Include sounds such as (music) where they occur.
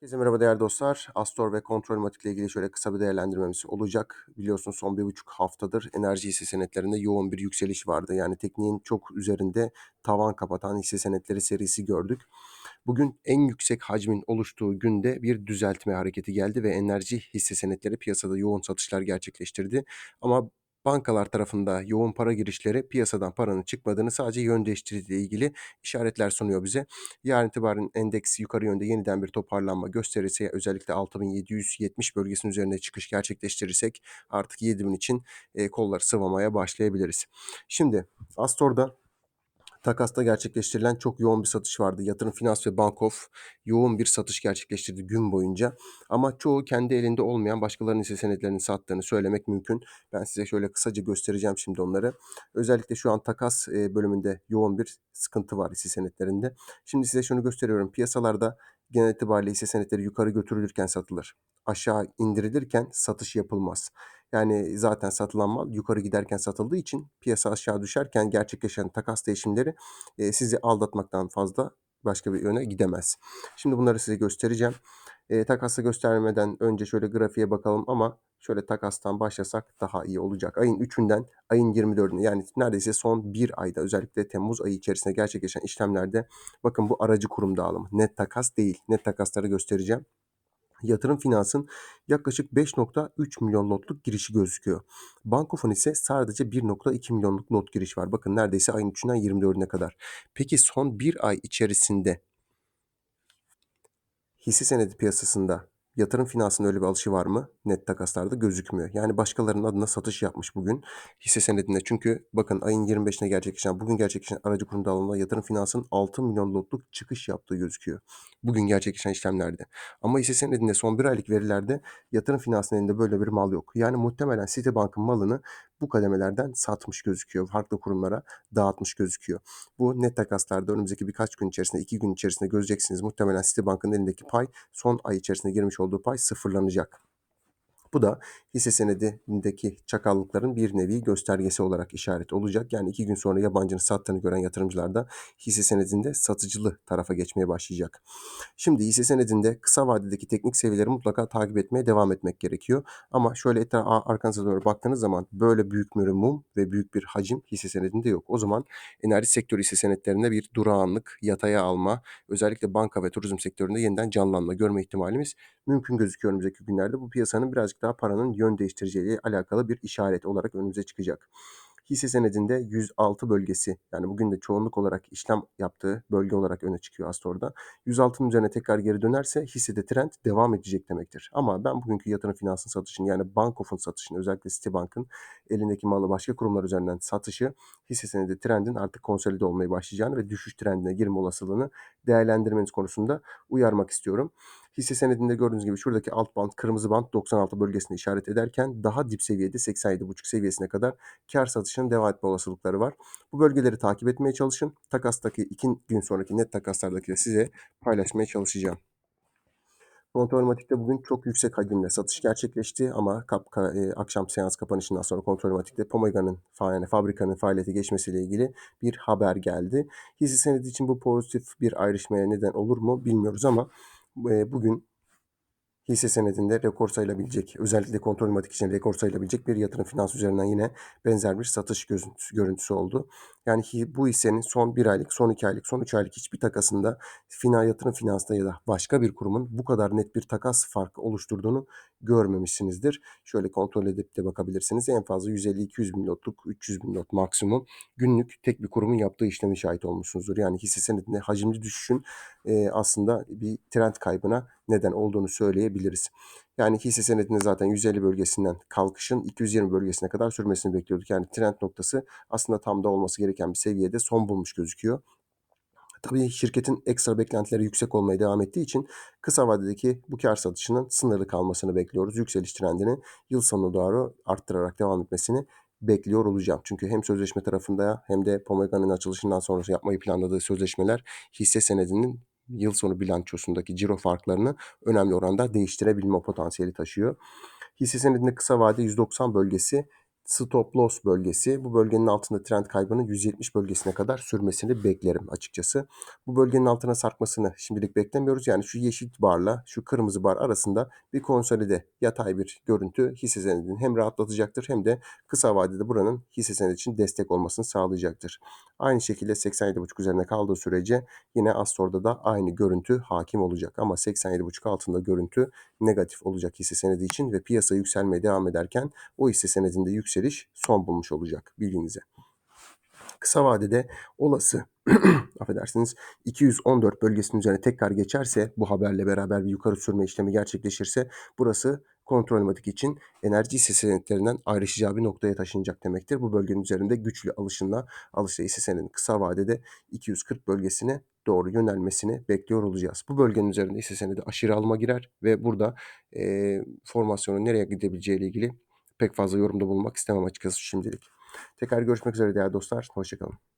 Herkese merhaba değerli dostlar. Astor ve kontrolmatik ile ilgili şöyle kısa bir değerlendirmemiz olacak. Biliyorsunuz son bir buçuk haftadır enerji hisse senetlerinde yoğun bir yükseliş vardı. Yani tekniğin çok üzerinde tavan kapatan hisse senetleri serisi gördük. Bugün en yüksek hacmin oluştuğu günde bir düzeltme hareketi geldi ve enerji hisse senetleri piyasada yoğun satışlar gerçekleştirdi. Ama bankalar tarafında yoğun para girişleri piyasadan paranın çıkmadığını sadece yön değiştirdiği ilgili işaretler sunuyor bize. Yarın itibaren endeks yukarı yönde yeniden bir toparlanma gösterirse özellikle 6770 bölgesinin üzerine çıkış gerçekleştirirsek artık 7000 için e, kolları sıvamaya başlayabiliriz. Şimdi Astor'da Takasta gerçekleştirilen çok yoğun bir satış vardı. Yatırım Finans ve Bankof yoğun bir satış gerçekleştirdi gün boyunca. Ama çoğu kendi elinde olmayan başkalarının hisse senetlerini sattığını söylemek mümkün. Ben size şöyle kısaca göstereceğim şimdi onları. Özellikle şu an takas e, bölümünde yoğun bir sıkıntı var hisse senetlerinde. Şimdi size şunu gösteriyorum. Piyasalarda genel itibariyle hisse senetleri yukarı götürülürken satılır. Aşağı indirilirken satış yapılmaz. Yani zaten satılan mal yukarı giderken satıldığı için piyasa aşağı düşerken gerçekleşen takas değişimleri e, sizi aldatmaktan fazla başka bir yöne gidemez. Şimdi bunları size göstereceğim. E, takası göstermeden önce şöyle grafiğe bakalım ama şöyle takastan başlasak daha iyi olacak. Ayın 3'ünden ayın 24'üne yani neredeyse son bir ayda özellikle Temmuz ayı içerisinde gerçekleşen işlemlerde bakın bu aracı kurum dağılımı. Net takas değil. Net takasları göstereceğim yatırım finansın yaklaşık 5.3 milyon lotluk girişi gözüküyor. Bankofon ise sadece 1.2 milyonluk lot giriş var. Bakın neredeyse ayın 3'ünden 24'üne kadar. Peki son bir ay içerisinde hisse senedi piyasasında Yatırım finansının öyle bir alışı var mı? Net takaslarda gözükmüyor. Yani başkalarının adına satış yapmış bugün hisse senedinde. Çünkü bakın ayın 25'ine gerçekleşen, bugün gerçekleşen aracı kurum dağılımında yatırım finansının 6 milyon lotluk çıkış yaptığı gözüküyor. Bugün gerçekleşen işlemlerde. Ama hisse senedinde son bir aylık verilerde yatırım finansının elinde böyle bir mal yok. Yani muhtemelen Citibank'ın malını bu kademelerden satmış gözüküyor. Farklı kurumlara dağıtmış gözüküyor. Bu net takaslarda önümüzdeki birkaç gün içerisinde, iki gün içerisinde göreceksiniz. Muhtemelen Citibank'ın elindeki pay son ay içerisinde girmiş olduğu pay sıfırlanacak. Bu da hisse senedindeki çakallıkların bir nevi göstergesi olarak işaret olacak. Yani iki gün sonra yabancının sattığını gören yatırımcılar da hisse senedinde satıcılı tarafa geçmeye başlayacak. Şimdi hisse senedinde kısa vadedeki teknik seviyeleri mutlaka takip etmeye devam etmek gerekiyor. Ama şöyle etrafa arkanıza doğru baktığınız zaman böyle büyük bir mum ve büyük bir hacim hisse senedinde yok. O zaman enerji sektörü hisse senetlerinde bir durağanlık, yataya alma, özellikle banka ve turizm sektöründe yeniden canlanma görme ihtimalimiz mümkün gözüküyor önümüzdeki günlerde. Bu piyasanın birazcık daha paranın yön değiştireceğiyle alakalı bir işaret olarak önümüze çıkacak hisse senedinde 106 bölgesi yani bugün de çoğunluk olarak işlem yaptığı bölge olarak öne çıkıyor Astor'da. 106'nın üzerine tekrar geri dönerse hissede trend devam edecek demektir. Ama ben bugünkü yatırım finansın satışını yani Bankof'un satışını özellikle Citibank'ın elindeki malı başka kurumlar üzerinden satışı hisse senedi trendin artık konsolide olmaya başlayacağını ve düşüş trendine girme olasılığını değerlendirmeniz konusunda uyarmak istiyorum. Hisse senedinde gördüğünüz gibi şuradaki alt band kırmızı band 96 bölgesini işaret ederken daha dip seviyede 87,5 seviyesine kadar kar satışının devam etme olasılıkları var. Bu bölgeleri takip etmeye çalışın. Takastaki 2 gün sonraki net takaslardaki de size paylaşmaya çalışacağım. Kontrolmatik'te bugün çok yüksek hacimle satış gerçekleşti ama kap, e, akşam seans kapanışından sonra Kontrolmatik'te Pomega'nın yani fabrikanın faaliyete geçmesiyle ilgili bir haber geldi. Hisse senedi için bu pozitif bir ayrışmaya neden olur mu bilmiyoruz ama bugün hisse senedinde rekor sayılabilecek, özellikle kontrol matik için rekor sayılabilecek bir yatırım finans üzerinden yine benzer bir satış görüntüsü oldu. Yani bu hissenin son bir aylık, son iki aylık, son üç aylık hiçbir takasında final yatırım finansta ya da başka bir kurumun bu kadar net bir takas farkı oluşturduğunu görmemişsinizdir. Şöyle kontrol edip de bakabilirsiniz. En fazla 150-200 bin lotluk, 300 bin lot maksimum günlük tek bir kurumun yaptığı işlemi şahit olmuşsunuzdur. Yani hisse senedinde hacimli düşüşün e, aslında bir trend kaybına neden olduğunu söyleyebiliriz. Yani hisse senedinde zaten 150 bölgesinden kalkışın 220 bölgesine kadar sürmesini bekliyorduk. Yani trend noktası aslında tam da olması gereken bir seviyede son bulmuş gözüküyor. Tabii şirketin ekstra beklentileri yüksek olmaya devam ettiği için kısa vadedeki bu kar satışının sınırlı kalmasını bekliyoruz. Yükseliş trendini yıl sonuna doğru arttırarak devam etmesini bekliyor olacağım. Çünkü hem sözleşme tarafında hem de Pomega'nın açılışından sonra yapmayı planladığı sözleşmeler hisse senedinin yıl sonu bilançosundaki ciro farklarını önemli oranda değiştirebilme potansiyeli taşıyor. Hisse senedinde kısa vade 190 bölgesi stop loss bölgesi. Bu bölgenin altında trend kaybının 170 bölgesine kadar sürmesini beklerim açıkçası. Bu bölgenin altına sarkmasını şimdilik beklemiyoruz. Yani şu yeşil barla şu kırmızı bar arasında bir konsolide yatay bir görüntü hisse senedini hem rahatlatacaktır hem de kısa vadede buranın hisse senedi için destek olmasını sağlayacaktır. Aynı şekilde 87.5 üzerine kaldığı sürece yine Astor'da da aynı görüntü hakim olacak. Ama 87.5 altında görüntü negatif olacak hisse senedi için ve piyasa yükselmeye devam ederken o hisse senedinde yükseliş son bulmuş olacak bilginize. Kısa vadede olası (clears throat) affedersiniz 214 bölgesinin üzerine tekrar geçerse bu haberle beraber bir yukarı sürme işlemi gerçekleşirse burası kontrolmatik için enerji hisse senetlerinden ayrışacağı bir noktaya taşınacak demektir. Bu bölgenin üzerinde güçlü alışınla alışla hisse senedinin kısa vadede 240 bölgesine doğru yönelmesini bekliyor olacağız. Bu bölgenin üzerinde hisse senedi aşırı alma girer ve burada e, formasyonun nereye gidebileceği ile ilgili pek fazla yorumda bulunmak istemem açıkçası şimdilik. Tekrar görüşmek üzere değerli dostlar. Hoşçakalın.